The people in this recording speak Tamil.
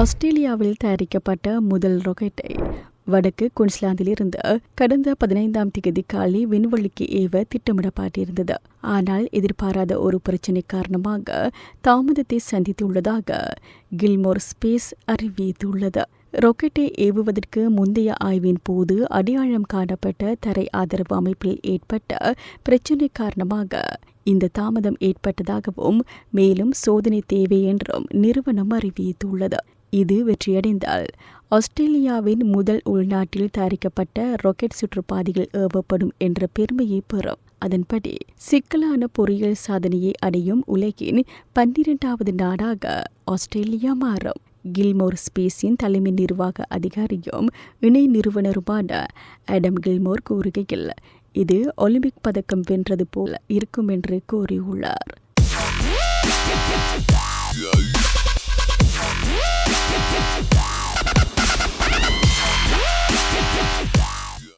ஆஸ்திரேலியாவில் தயாரிக்கப்பட்ட முதல் ராக்கெட்டை வடக்கு குயின்ஸ்லாந்திலிருந்து கடந்த பதினைந்தாம் தேதி காலை விண்வெளிக்கு ஏவ திட்டமிடப்பட்டிருந்தது. ஆனால் எதிர்பாராத ஒரு பிரச்சினை காரணமாக தாமதத்தை சந்தித்துள்ளதாக கில்மோர் ஸ்பேஸ் அறிவித்துள்ளது. ராக்கெட்டை ஏவுவதற்கு முந்தைய ஆய்வின் போது அடையாளம் காணப்பட்ட தரை ஆதரவு அமைப்பில் ஏற்பட்ட பிரச்சினை காரணமாக இந்த தாமதம் ஏற்பட்டதாகவும் மேலும் சோதனை தேவை என்றும் நிறுவனம் அறிவித்துள்ளது. இது வெற்றியடைந்தால் ஆஸ்திரேலியாவின் முதல் உள்நாட்டில் தயாரிக்கப்பட்ட ராக்கெட் சுற்றுப்பாதைகள் ஏவப்படும் என்ற பெருமையை பெறும். அதன்படி சிக்கலான பொறியியல் சாதனையை அடையும் உலகின் பன்னிரண்டாவது நாடாக ஆஸ்திரேலியா மாறும். கில்மோர் ஸ்பேஸின் தலைமை நிர்வாக அதிகாரியும் இணை நிறுவனருமான அடம் கில்மோர் கூறுகையில் இது ஒலிம்பிக் பதக்கம் வென்றது போல இருக்கும் என்று கூறியுள்ளார்